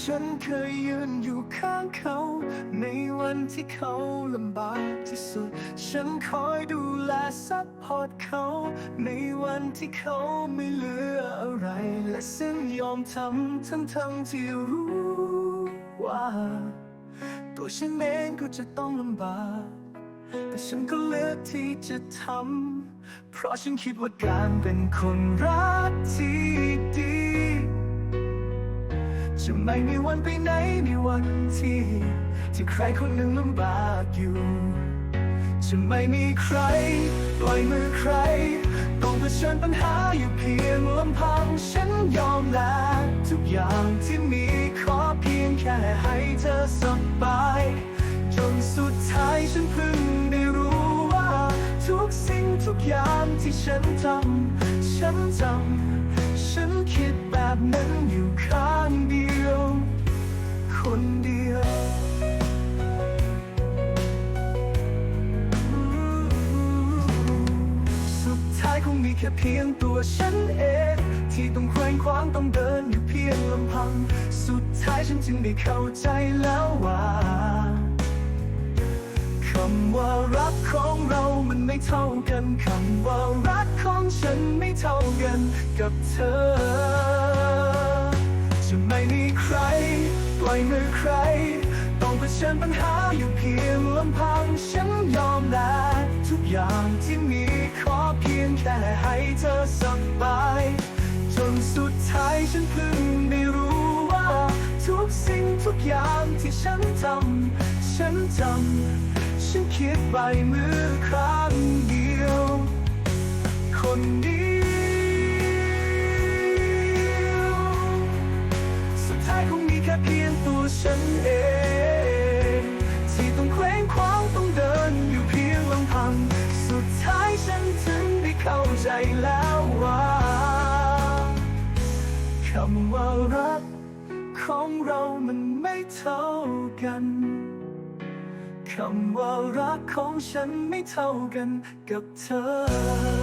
ฉันเคยยืนอยู่ข้างเขา ในวันที่เขาลำบากที่สุด ฉันคอยดูแลซัพพอร์ตเขา ในวันที่เขาไม่เหลืออะไร และซึ่งยอมทำทั้งทั้งที่รู้ว่า ตัวฉันเองก็จะต้องลำบาก แต่ฉันก็เลือกที่จะทำ เพราะฉันคิดว่าการเป็นคนรักที่ดี จะไม่มีวันไปไหนในวันที่ ที่ใครคนหนึ่งลำบากอยู่ จะไม่มีใครปล่อยมือใคร ต้องเผชิญปัญหาอยู่เพียงลำพังฉันยอมและทุกอย่างที่มีขอเพียงแค่ให้เธอสบาย จนสุดท้ายฉันเพิ่งได้รู้ว่า ทุกสิ่งทุกอย่างที่ฉันทำฉันจำฉันคิดแบบนั้นอยู่ข้างเดียว คนเดียว สุดท้ายคงมีแค่เพียงตัวฉันเอง ที่ต้องเคว้งคว้างต้องเดินอยู่เพียงลำพัง สุดท้ายฉันจึงได้เข้าใจแล้วว่าคำว่ารักของเรามันไม่เท่ากันคำว่ารักของฉันไม่เท่ากันกับเธอ จะไม่มีใคร อยมือใคร ต้องเผชิญปัญหาอยู่เพียงลำพังฉันยอมและทุกอย่างที่มีขอเพียงแค่ให้เธอสบาย จนสุดท้ายฉันเพิ่งได้รู้ว่า ทุกสิ่งทุกอย่างที่ฉันทำฉันจำฉันคิดใบมือครั้งเดียว คนเดียว แค่เพียงตัวฉันเองที่ต้องเคว้งคว้างต้องเดินอยู่เพียงลำพัง สุดท้ายฉันถึงได้เข้าใจแล้วว่าคำว่ารักของเรามันไม่เท่ากันคำว่ารักของฉันไม่เท่ากันกับเธอ